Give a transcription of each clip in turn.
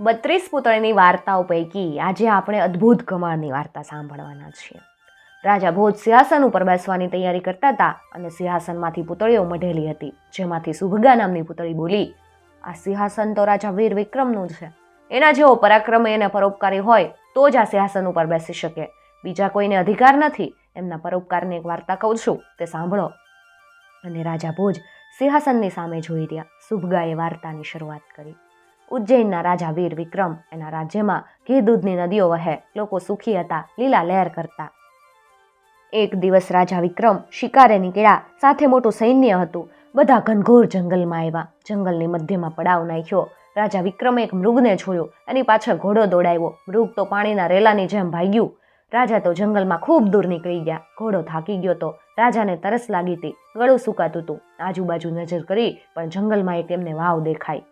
બત્રીસ પુતળીની વાર્તાઓ પૈકી આજે આપણે અદ્ભુત કમાળની વાર્તા સાંભળવાના છીએ. રાજા ભોજ સિંહાસન ઉપર બેસવાની તૈયારી કરતા હતા અને સિંહાસનમાંથી પુતળીઓ મઢેલી હતી, જેમાંથી સુભગા નામની પુતળી બોલી, આ સિંહાસન તો રાજા વીર વિક્રમનું છે. એના જેવો પરાક્રમે અને પરોપકારી હોય તો જ આ સિંહાસન ઉપર બેસી શકે. બીજા કોઈને અધિકાર નથી, એમના પરોપકારની એક વાર્તા કહું છું, તે સાંભળો. અને રાજા ભોજ સિંહાસનની સામે જોઈ રહ્યા. સુભગાએ વાર્તાની શરૂઆત કરી. ઉજ્જૈનના રાજા વીર વિક્રમ. એના રાજ્યમાં ઘી દૂધની નદીઓ વહે. લોકો સુખી હતા, લીલા લહેર કરતા. એક દિવસ રાજા વિક્રમ શિકારે નીકળ્યા. સાથે મોટું સૈન્ય હતું. બધા ઘનઘોર જંગલમાં આવ્યા. જંગલની મધ્યમાં પડાવ નાખ્યો. રાજા વિક્રમે એક મૃગને છોડ્યો. એની પાછળ ઘોડો દોડાવ્યો. મૃગ તો પાણીના રેલાની જેમ ભાગ્યું. રાજા તો જંગલમાં ખૂબ દૂર નીકળી ગયા. ઘોડો થાકી ગયો તો રાજાને તરસ લાગી હતી. ગળું સુકાતું હતું. આજુબાજુ નજર કરી પણ જંગલમાં એક એમને વાવ દેખાઈ.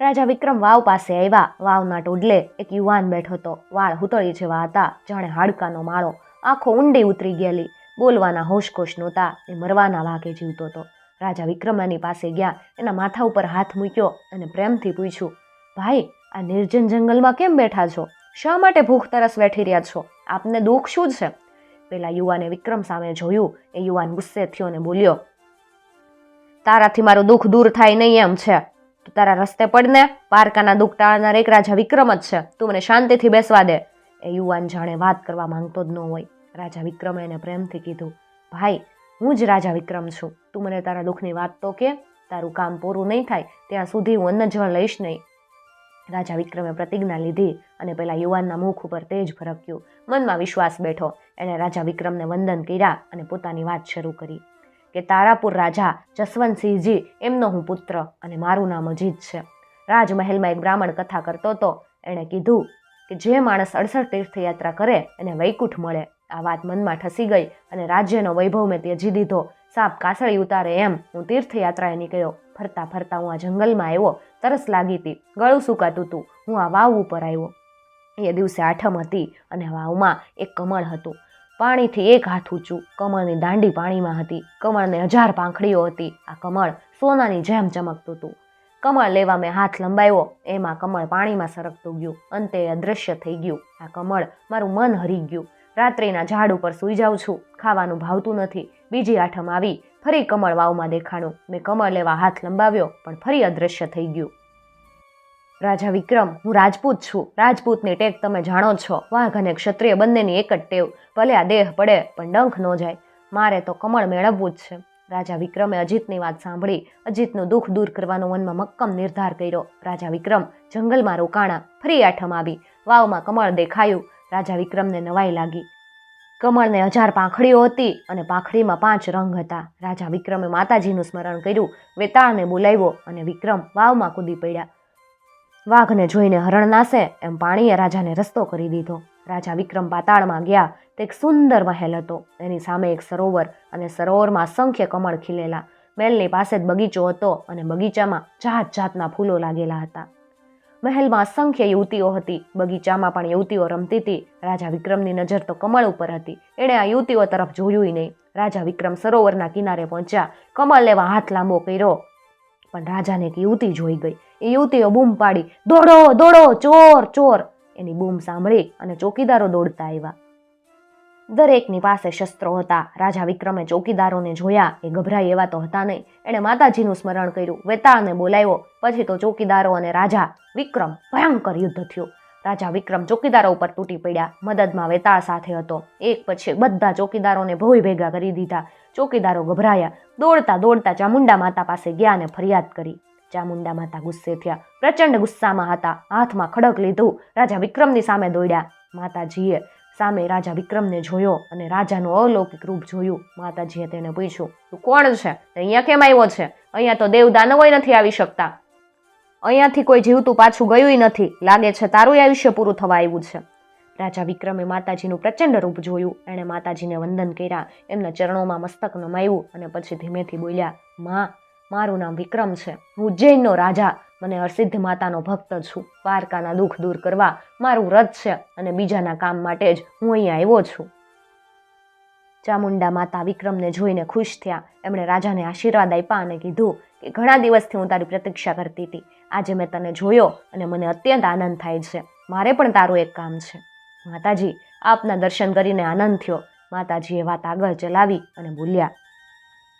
રાજા વિક્રમ વાવ પાસે આવ્યા. વાવના ટોડલે એક યુવાન બેઠો હતો. વાળ હુતળી જેવા હતા. જાણે હાડકાનો માળો. આંખો ઊંડી ઉતરી ગયેલી. બોલવાના હોશકોશ નહોતા. એ મરવાના વાગે જીવતો હતો. રાજા વિક્રમ એની પાસે ગયા. એના માથા ઉપર હાથ મૂક્યો અને પ્રેમથી પૂછ્યું, ભાઈ, આ નિર્જન જંગલમાં કેમ બેઠા છો? શા માટે ભૂખ તરસ બેઠી રહ્યા છો? આપને દુઃખ શું છે? પેલા યુવાને વિક્રમ સામે જોયું. એ યુવાન ગુસ્સે થયો અને બોલ્યો, તારાથી મારું દુઃખ દૂર થાય નહીં એમ છે. તું તારા રસ્તે પડને પારકાના દુઃખ ટાળનાર એક રાજા વિક્રમ જ છે. તું મને શાંતિથી બેસવા દે. એ યુવાન જાણે વાત કરવા માંગતો જ ન હોય. રાજા વિક્રમે એને પ્રેમથી કીધું, ભાઈ, હું જ રાજા વિક્રમ છું. તું મને તારા દુઃખની વાત તો કે, તારું કામ પૂરું નહીં થાય, ત્યાં સુધી હું અન્ન જળ લઈશ નહીં. રાજા વિક્રમે પ્રતિજ્ઞા લીધી અને પેલા યુવાનના મુખ ઉપર તેજ ફરક્યું. મનમાં વિશ્વાસ બેઠો. એણે રાજા વિક્રમને વંદન કર્યા અને પોતાની વાત શરૂ કરી. કે તારાપુર રાજા જસવંતસિંહજી એમનો હું પુત્ર અને મારું નામ અજીત છે. રાજમહેલમાં એક બ્રાહ્મણ કથા કરતો હતો એણે કીધું કે જે માણસ અડસઠ તીર્થયાત્રા કરે એને વૈકુંઠ મળે. આ વાત મનમાં ઠસી ગઈ અને રાજ્યનો વૈભવ મેં ત્યજી દીધો. સાપ કાસળી ઉતારે એમ હું તીર્થયાત્રાએ નીકળ્યો. ફરતા ફરતા હું આ જંગલમાં આવ્યો. તરસ લાગી હતી. ગળું સુકાતું હતું. હું આ વાવ ઉપર આવ્યો. એ દિવસે આઠમ હતી અને વાવમાં એક કમળ હતું. પાણીથી એક હાથ ઊંચું, કમળની દાંડી પાણીમાં હતી, કમળને હજાર પાંખડીઓ હતી, આ કમળ સોનાની જેમ ચમકતું હતું. કમળ લેવા મેં હાથ લંબાવ્યો, એમાં કમળ પાણીમાં સરકતું ગયું, અંતે અદૃશ્ય થઈ ગયું. આ કમળ મારું મન હરી ગયું. રાત્રિના ઝાડ ઉપર સૂઈ જાઉં છું, ખાવાનું ભાવતું નથી. બીજી આઠમ આવી, ફરી કમળ વાવમાં દેખાણું. મેં કમળ લેવા હાથ લંબાવ્યો, પણ ફરી અદૃશ્ય થઈ ગયું. રાજા વિક્રમ, હું રાજપૂત છું. રાજપૂતની ટેક તમે જાણો છો. વાઘ અને ક્ષત્રિય બંનેની એક જ ટેવ. ભલે આ દેહ પડે, પણ ડંખ ન જાય. મારે તો કમળ મેળવવું જ છે. રાજા વિક્રમે અજીતની વાત સાંભળી. અજીતનું દુઃખ દૂર કરવાનો મનમાં મક્કમ નિર્ધાર કર્યો. રાજા વિક્રમ, જંગલમાં રોકાણા. ફરી આઠમ આવી. વાવમાં કમળ દેખાયું. રાજા વિક્રમને નવાઈ લાગી. કમળને હજાર પાંખડીઓ હતી અને પાંખડીમાં પાંચ રંગ હતા. રાજા વિક્રમે માતાજીનું સ્મરણ કર્યું. વેતાળને બોલાવ્યો અને વિક્રમ વાવમાં કૂદી પડ્યા. વાઘને જોઈને હરણ નાસે એમ પાણીએ રાજાને રસ્તો કરી દીધો. રાજા વિક્રમ પાતાળમાં ગયા તે એક સુંદર મહેલ હતો. એની સામે એક સરોવર અને સરોવરમાં અસંખ્ય કમળ ખીલેલા. મહેલની પાસે જ બગીચો હતો અને બગીચામાં જાત જાતના ફૂલો લાગેલા હતા. મહેલમાં અસંખ્ય યુવતીઓ હતી. બગીચામાં પણ યુવતીઓ રમતી હતી. રાજા વિક્રમની નજર તો કમળ ઉપર હતી. એણે આ યુવતીઓ તરફ જોયું નહીં. રાજા વિક્રમ સરોવરના કિનારે પહોંચ્યા. કમળ લેવા હાથ લાંબો કર્યો. પણ રાજાને એક યુવતી જોઈ ગઈ. એ યુવતીઓ બૂમ પાડી, દોડો દોડો, ચોર ચોર. એની બૂમ સાંભળી અને ચોકીદારો દોડતા આવ્યા. દરેકની પાસે શસ્ત્રો હતા. રાજા વિક્રમે ચોકીદારોને જોયા. એ ગભરાય એવા તો હતા નહીં. એણે માતાજીનું સ્મરણ કર્યું. વેતાળને બોલાવ્યો. પછી તો ચોકીદારો અને રાજા વિક્રમ ભયંકર યુદ્ધ થયું. રાજા વિક્રમ ચોકીદારો ઉપર તૂટી પડ્યા. મદદમાં વેતાળ સાથે હતો. એક પછી બધા ચોકીદારોને ભોય ભેગા કરી દીધા. ચોકીદારો ગભરાયા. દોડતા દોડતા ચામુંડા માતા પાસે ગયા અને ફરિયાદ કરી. ચામુંડા માતા ગુસ્સે થયા. પ્રચંડ ગુસ્સામાં હતા. હાથમાં ખડક લીધું. રાજા વિક્રમની સામે દોડ્યા. માતાજીએ સામે રાજા વિક્રમને જોયો અને રાજાનું અલૌકિક રૂપ જોયું. માતાજીએ તેને પૂછ્યું, તું કોણ છે? અહીંયા કેમ આવ્યો છે? અહીંયા તો દેવ દાનવોય નથી આવી શકતા. અહીંયાથી કોઈ જીવતું પાછું ગયું નથી. લાગે છે તારું આયુષ્ય પૂરું થવા આવ્યું છે. રાજા વિક્રમે માતાજીનું પ્રચંડ રૂપ જોયું. એણે માતાજીને વંદન કર્યા. એમના ચરણોમાં મસ્તક નમાયું અને પછી ધીમેથી બોલ્યા, માં, મારું નામ વિક્રમ છે. હું ઉજ્જૈનનો રાજા. મને હરસિદ્ધ માતાનો ભક્ત છું. દ્વારકાના દુઃખ દૂર કરવા મારું વ્રત છે અને બીજાના કામ માટે જ હું અહીંયા આવ્યો છું. ચામુંડા માતા વિક્રમને જોઈને ખુશ થયા. એમણે રાજાને આશીર્વાદ આપ્યા અને કીધું કે ઘણા દિવસથી હું તારી પ્રતીક્ષા કરતી હતી. આજે મેં તને જોયો અને મને અત્યંત આનંદ થાય છે. મારે પણ તારું એક કામ છે. માતાજી, આપના દર્શન કરીને આનંદ થયો. માતાજીએ વાત આગળ ચલાવી અને બોલ્યા,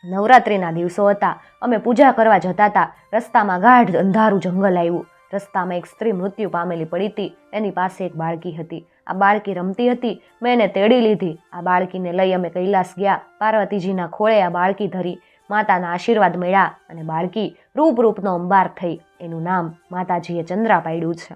નવરાત્રિના દિવસો હતા. અમે પૂજા કરવા જતા હતા. રસ્તામાં ગાઢ અંધારું જંગલ આવ્યું. રસ્તામાં એક સ્ત્રી મૃત્યુ પામેલી પડી હતી. એની પાસે એક બાળકી હતી. આ બાળકી રમતી હતી. મેં એને તેડી લીધી. આ બાળકીને લઈ અમે કૈલાસ ગયા. પાર્વતીજીના ખોળે આ બાળકી ધરી. માતાના આશીર્વાદ મળ્યા અને બાળકી રૂપ રૂપનો અંબાર થઈ. એનું નામ માતાજીએ ચંદ્રા પાડ્યું છે.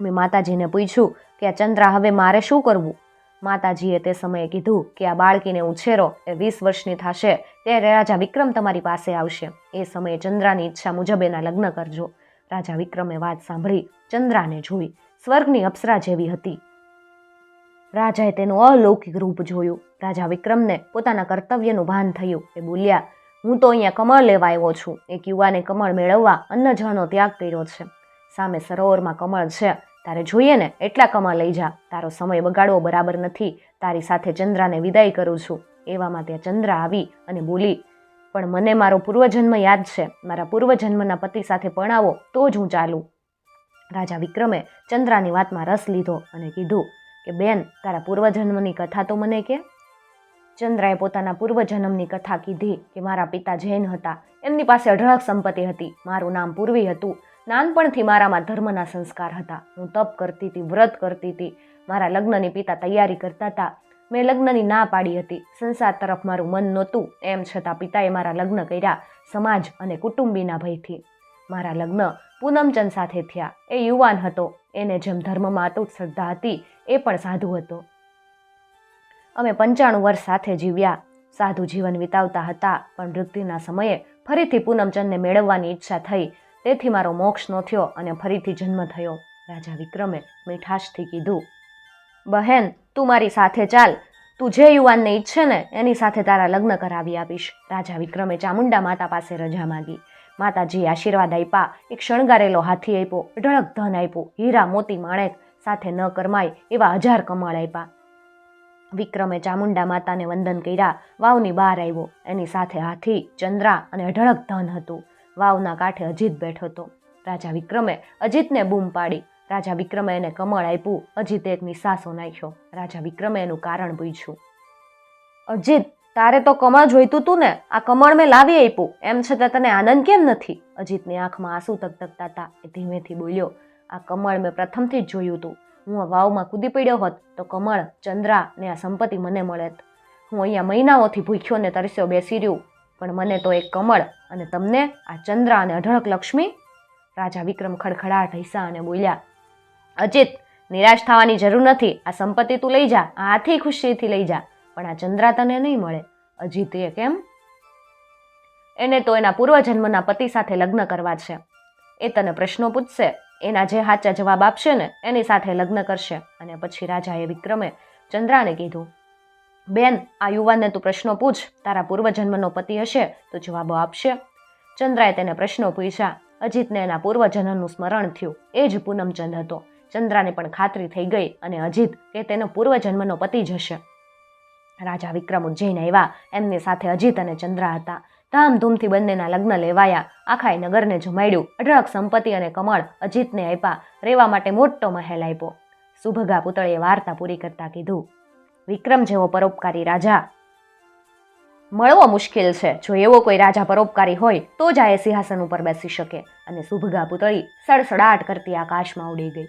મેં માતાજીને પૂછ્યું કે આ ચંદ્રા હવે મારે શું કરવું? માતાજીએ તે સમયે કીધું કે આ બાળકીને ઉછેરો એ વીસ વર્ષની થશે, ત્યારે રાજા વિક્રમ તમારી પાસે આવશે. એ સમયે ચંદ્રાની ઈચ્છા મુજબ એના લગ્ન કરજો. રાજા વિક્રમે વાત સાંભળી ચંદ્રાને જોઈ, સ્વર્ગની અપ્સરા જેવી હતી. રાજાએ તેનું અલૌકિક રૂપ જોયું. રાજા વિક્રમને પોતાના કર્તવ્યનું ભાન થયું. એ બોલ્યા હું તો અહીંયા કમળ લેવા આવ્યો છું. એક યુવાને કમળ મેળવવા અન્નજળનો ત્યાગ કર્યો છે. સામે સરોવરમાં કમળ છે. તારે જોઈએ ને, એટલા કમળ લઈ જા. તારો સમય બગાડવો બરાબર નથી. તારી સાથે ચંદ્રાને વિદાય કરું છું. એવામાં ત્યાં ચંદ્રા આવી અને બોલી, પણ મને મારો પૂર્વજન્મ યાદ છે. મારા પૂર્વજન્મના પતિ સાથે પરણાવો, તો જ હું ચાલું. રાજા વિક્રમે ચંદ્રાની વાતમાં રસ લીધો અને કીધું કે, બેન, તારા પૂર્વજન્મની કથા તો મને કે ચંદ્રાએ પોતાના પૂર્વજન્મની કથા કીધી કે મારા પિતા જૈન હતા. એમની પાસે અઢળક સંપત્તિ હતી. મારું નામ પૂર્વી હતું. નાનપણથી મારામાં ધર્મના સંસ્કાર હતા. હું તપ કરતી હતી, વ્રત કરતી હતી. મારા લગ્નની પિતા તૈયારી કરતા હતા. મેં લગ્નની ના પાડી હતી. સંસાર તરફ મારું મન નહોતું. એમ છતાં પિતાએ મારા લગ્ન કર્યા સમાજ અને કુટુંબીના ભયથી. મારા લગ્ન પૂનમચંદ સાથે થયા. એ યુવાન હતો. એને જેમ ધર્મમાં અતૂટ શ્રદ્ધા હતી, એ પણ સાધુ હતો. અમે પંચાણું વર્ષ સાથે જીવ્યા. સાધુ જીવન વિતાવતા હતા, પણ મૃત્યુના સમયે ફરીથી પૂનમચંદને મેળવવાની ઈચ્છા થઈ. તેથી મારો મોક્ષ ન થયો અને ફરીથી જન્મ થયો. રાજા વિક્રમે મીઠાશથી કીધું, બહેન, તું મારી સાથે ચાલ. તું જે યુવાનને ઈચ્છે ને, એની સાથે તારા લગ્ન કરાવી આપીશ. રાજા વિક્રમે ચામુંડા માતા પાસે રજા માગી. માતાજી આશીર્વાદ આપ્યા, એક શણગારેલો હાથી આપ્યો, ઢળક ધન આપ્યું, હીરા મોતી માણેક સાથે ન કરમાય એવા હજાર કમાળ આપ્યા. વિક્રમે ચામુંડા માતાને વંદન કર્યા, વાવની બહાર આવ્યો. એની સાથે હાથી, ચંદ્રા અને અઢળક ધન હતું. વાવના કાંઠે અજીત બેઠો હતો. રાજા વિક્રમે અજીતને બૂમ પાડી. રાજા વિક્રમે એને કમળ આપ્યું. અજીતે એક નિશાસો નાખ્યો. રાજા વિક્રમે એનું કારણ પૂછ્યું. અજીત, તારે તો કમળ જોઈતું તું ને? આ કમળ મેં લાવી આપ્યું. એમ છતાં તને આનંદ કેમ નથી? અજીતની આંખમાં આંસુ તકતકતા હતા. એ ધીમેથી બોલ્યો, આ કમળ મેં પ્રથમથી જ જોયું હતું હું વાવમાં કૂદી પડ્યો હોત તો કમળ, ચંદ્રા ને આ સંપત્તિ મને મળેત હું અહીંયા મહિનાઓથી ભૂખ્યો ને તરસ્યો બેસી રહ્યું, પણ મને તો એક કમળ અને તમને આ ચંદ્રા અને અઢળક લક્ષ્મી? રાજા વિક્રમ ખડખડાટ હૈસા અને બોલ્યા, અજીત, નિરાશ થવાની જરૂર નથી. આ સંપત્તિ તું લઈ જા, આ હાથી ખુશીથી લઈ જા, પણ આ ચંદ્રા તને નહીં મળે. અજીતે કેમ? એને તો એના પૂર્વજન્મના પતિ સાથે લગ્ન કરવા છે. એ તને પ્રશ્નો પૂછશે. એના જે સાચા જવાબ આપશે ને, એની સાથે લગ્ન કરશે. અને પછી રાજાએ વિક્રમે ચંદ્રાને કીધું, બેન, આ યુવાનને તું પ્રશ્નો પૂછ. તારા પૂર્વજન્મનો પતિ હશે તો જવાબો આપશે. ચંદ્રાએ તેને પ્રશ્નો પૂછ્યા. અજીતને એના પૂર્વજન્મનું સ્મરણ થયું. એ જ પૂનમચંદ હતો. ચંદ્રાને પણ ખાતરી થઈ ગઈ અને અજીત કે તેનો પૂર્વજન્મનો પતિ જ હશે. રાજા વિક્રમ ઉજ્જૈન આવ્યા. એમની સાથે અજીત અને ચંદ્રા હતા. ધામધૂમથી બંનેના લગ્ન લેવાયા. આખા નગરને જમાડ્યું. અઢળક સંપત્તિ અને કમળ અજીતને આપ્યા. રહેવા માટે મોટો મહેલ આપ્યો. સુભગા પુતળીએ વાર્તા પૂરી કરતા કીધું, વિક્રમ જેવો પરોપકારી રાજા. મળવો મુશ્કેલ છે. જો એવો કોઈ રાજા પરોપકારી હોય, તો જ આ એ સિંહાસન ઉપર બેસી શકે. અને સુભગા પુતળી સડસડાટ કરતી આકાશમાં ઉડી ગઈ.